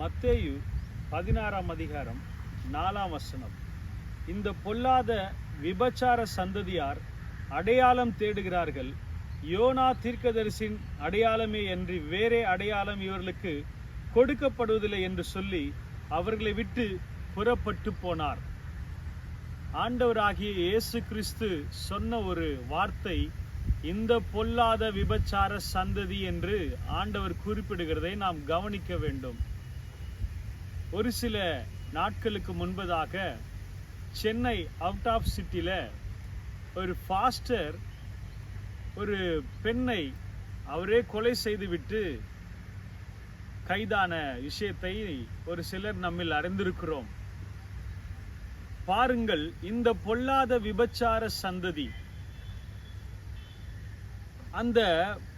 மத்தேயு பதினாறாம் அதிகாரம் நாலாம் வசனம். இந்த பொல்லாத விபச்சார சந்ததியார் அடையாளம் தேடுகிறார்கள். யோனா தீர்க்கதரிசின் அடையாளமே என்று வேறே அடையாளம் இவர்களுக்கு கொடுக்கப்படுவதில்லை என்று சொல்லி அவர்களை விட்டு புறப்பட்டு போனார். ஆண்டவராகிய இயேசு கிறிஸ்து சொன்ன ஒரு வார்த்தை இந்த பொல்லாத விபச்சார சந்ததி என்று ஆண்டவர் குறிப்பிடுகிறதை நாம் கவனிக்க வேண்டும். ஒரு சில நாட்களுக்கு முன்பதாக சென்னை அவுட் ஆஃப் சிட்டியில் ஒரு ஃபாஸ்டர் ஒரு பெண்ணை அவரே கொலை செய்துவிட்டு கைதான விஷயத்தை ஒரு சிலர் நம்மில் அறிந்திருக்கிறோம். பாருங்கள் இந்த பொல்லாத விபச்சார சந்ததி. அந்த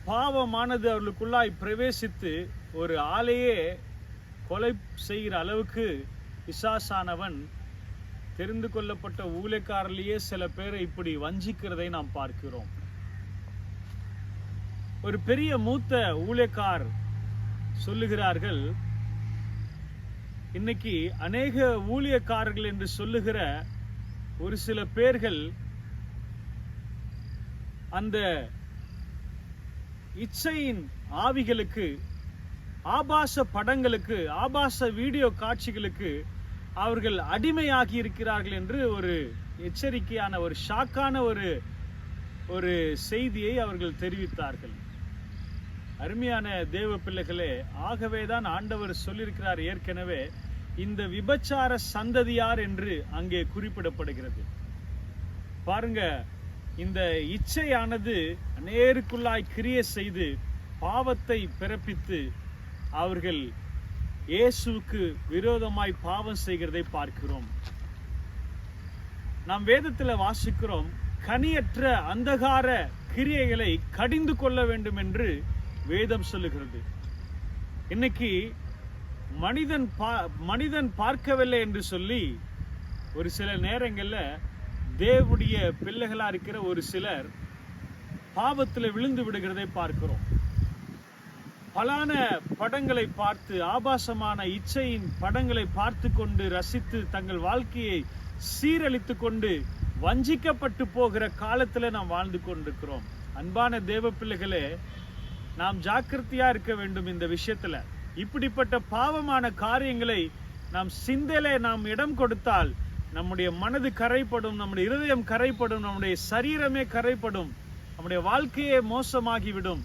பாவமானது அவர்களுக்குள்ளாய் பிரவேசித்து ஒரு ஆளையே கொலை செய்கிற அளவுக்கு பிசாசானவன் தெரிந்து கொள்ளப்பட்ட ஊழியக்காரர்லேயே சில பேரை இப்படி வஞ்சிக்கிறதை நாம் பார்க்கிறோம். ஒரு பெரிய மூத்த ஊழியக்கார் சொல்லுகிறார்கள் இன்னைக்கு அநேக ஊழியக்காரர்கள் என்று சொல்லுகிற ஒரு சில பேர்கள் அந்த இச்சையின் ஆவிகளுக்கு ஆபாச படங்களுக்கு ஆபாச வீடியோ காட்சிகளுக்கு அவர்கள் அடிமையாகி இருக்கிறார்கள் என்று ஒரு எச்சரிக்கையான ஒரு ஷாக்கான ஒரு ஒரு செய்தியை அவர்கள் தெரிவித்தார்கள். அருமையான தேவ பிள்ளைகளே ஆகவே தான் ஆண்டவர் சொல்லியிருக்கிறார் ஏற்கனவே இந்த விபச்சார சந்ததியார் என்று அங்கே குறிப்பிடப்படுகிறது. பாருங்க இந்த இச்சையானது நேருக்குள்ளாய் கிரிய செய்து பாவத்தை பிறப்பித்து அவர்கள் இயேசுவுக்கு விரோதமாய் பாவம் செய்கிறதை பார்க்கிறோம். நாம் வேதத்தில் வாசிக்கிறோம் கனியற்ற அந்தகார கிரியைகளை கடிந்து கொள்ள வேண்டும் என்று வேதம் சொல்லுகிறது. இன்னைக்கு மனிதன் பா மனிதன் பார்க்கவில்லை என்று சொல்லி ஒரு சில நேரங்களில் தேவனுடைய பிள்ளைகளா இருக்கிற ஒரு சிலர் பாவத்தில் விழுந்து விடுகிறதை பார்க்கிறோம். பலான படங்களை பார்த்து ஆபாசமான இச்சையின் படங்களை பார்த்து கொண்டு ரசித்து தங்கள் வாழ்க்கையை சீரழித்து கொண்டு வஞ்சிக்கப்பட்டு போகிற காலத்தில் நாம் வாழ்ந்து கொண்டிருக்கிறோம். அன்பான தேவ பிள்ளைகளே நாம் ஜாக்கிரதையாக இருக்க வேண்டும் இந்த விஷயத்தில். இப்படிப்பட்ட பாவமான காரியங்களை நாம் சிந்தையிலே நாம் இடம் கொடுத்தால் நம்முடைய மனது கரைப்படும் நம்முடைய இருதயம் கரைப்படும் நம்முடைய சரீரமே கரைப்படும் நம்முடைய வாழ்க்கையே மோசமாகிவிடும்.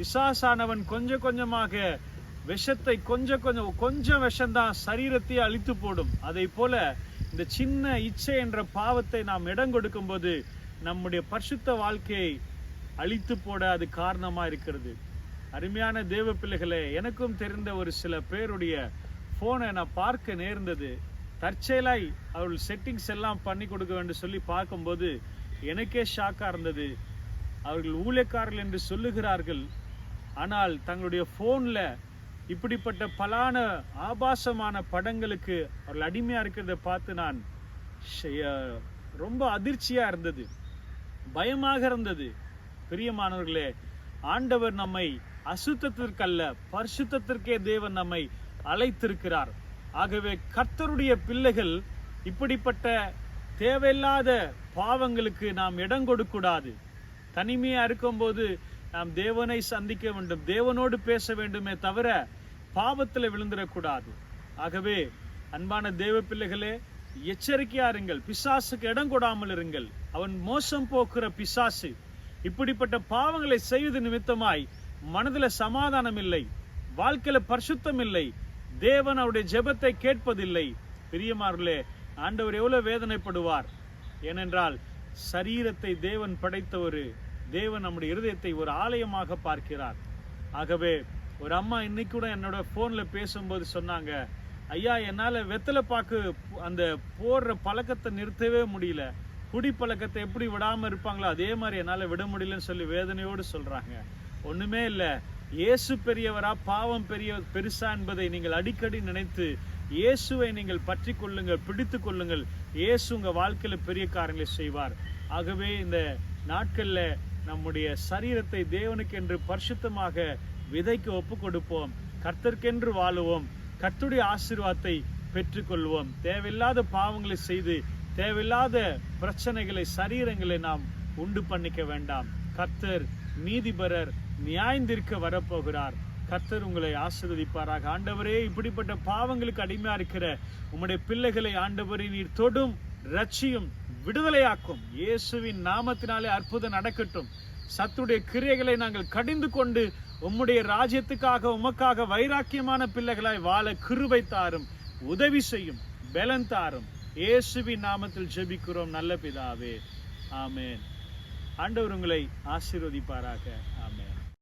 பிசாசானவன் கொஞ்சம் கொஞ்சமாக விஷத்தை கொஞ்சம் கொஞ்சம் கொஞ்சம் விஷம்தான் சரீரத்தையே அழித்து போடும். அதை போல இந்த சின்ன இச்சை என்ற பாவத்தை நாம் இடம் கொடுக்கும்போது நம்முடைய பரிசுத்த வாழ்க்கையை அழித்து போட அது காரணமாக இருக்கிறது. அருமையான தேவ பிள்ளைகளே எனக்கும் தெரிந்த ஒரு சில பேருடைய ஃபோனை நான் பார்க்க நேர்ந்தது. தற்செயலாய் அவர்கள் செட்டிங்ஸ் எல்லாம் பண்ணி கொடுக்க வேண்டும் சொல்லி பார்க்கும்போது எனக்கே ஷாக்காக இருந்தது. அவர்கள் ஊழியக்காரர்கள் என்று சொல்லுகிறார்கள். ஆனால் தங்களுடைய ஃபோனில் இப்படிப்பட்ட பலான ஆபாசமான படங்களுக்கு அவர்கள் அடிமையாக இருக்கிறத பார்த்து நான் ரொம்ப அதிர்ச்சியாக இருந்தது. பயமாக இருந்தது. பிரியமானவர்களே ஆண்டவர் நம்மை அசுத்தத்திற்கல்ல பரிசுத்தத்திற்கே தேவன் நம்மை அழைத்திருக்கிறார். ஆகவே கர்த்தருடைய பிள்ளைகள் இப்படிப்பட்ட தேவையில்லாத பாவங்களுக்கு நாம் இடம் கொடுக்கூடாது தனிமையாக இருக்கும்போது நாம் தேவனை சந்திக்க வேண்டும் தேவனோடு பேச வேண்டுமே தவிர பாவத்தில் விழுந்துடக்கூடாது. ஆகவே அன்பான தேவ பிள்ளைகளே எச்சரிக்கையா இருங்கள் பிசாசுக்கு இடம் கொடாமல் இருங்கள். அவன் மோசம் போக்குற பிசாசு. இப்படிப்பட்ட பாவங்களை செய்வது நிமித்தமாய் மனதுல சமாதானம் இல்லை வாழ்க்கையில பரிசுத்தம் இல்லை தேவன் அவருடைய ஜெபத்தை கேட்பதில்லை. பிரியமார்களே ஆண்டவர் எவ்வளவு வேதனைப்படுவார்? ஏனென்றால் சரீரத்தை தேவன் படைத்த ஒரு தேவன் நம்முடைய இருதயத்தை ஒரு ஆலயமாக பார்க்கிறார். ஆகவே ஒரு அம்மா இன்னைக்கு கூட என்னோட ஃபோனில் பேசும்போது சொன்னாங்க ஐயா என்னால் வெத்தலை பாக்கு அந்த போடுற பழக்கத்தை நிறுத்தவே முடியல. குடி பழக்கத்தை எப்படி விடாமல் இருப்பாங்களோ அதே மாதிரி என்னால் விட முடியலன்னு சொல்லி வேதனையோடு சொல்கிறாங்க ஒன்றுமே இல்லை. இயேசு பெரியவரா பாவம் பெரிய பெருசா என்பதை நீங்கள் அடிக்கடி நினைத்து இயேசுவை நீங்கள் பற்றி கொள்ளுங்கள் பிடித்து கொள்ளுங்கள். இயேசு உங்கள் வாழ்க்கையில் பெரிய காரியங்களை செய்வார். ஆகவே இந்த நாட்களில் நம்முடைய சரீரத்தை தேவனுக்கென்று பரிசுத்தமாக விதைக்கு ஒப்பு கொடுப்போம் கர்த்தர்க்கென்று வாழுவோம். கர்த்துடைய ஆசீர்வாதத்தை பெற்றுக்கொள்வோம். தேவையில்லாத பாவங்களை செய்து தேவையில்லாத பிரச்சனைகளை சரீரங்களை நாம் உண்டு பண்ணிக்க வேண்டாம். கர்த்தர் நீதிபரர் நியாயந்திருக்க வரப்போகிறார். கர்த்தர் உங்களை ஆசிர்வதிப்பாராக. ஆண்டவரே இப்படிப்பட்ட பாவங்களுக்கு அடிமையா இருக்கிற உம்முடைய பிள்ளைகளை ஆண்டவரே நீர் தொடும் ரட்சியும் விடுதலையாக்கும். இயேசுவின் நாமத்தினாலே அற்புதம் நடக்கட்டும். சத்துடைய கிரியைகளை நாங்கள் கடிந்து கொண்டு உம்முடைய ராஜ்யத்துக்காக உமக்காக வைராக்கியமான பிள்ளைகளாய் வாழ கிருபை தாரும் உதவி செய்யும் பலன் தாரும். இயேசுவின் நாமத்தில் ஜெபிக்கிறோம். நல்ல பிதாவே. ஆமேன். ஆண்டவர் உங்களை ஆசீர்வதிப்பாராக.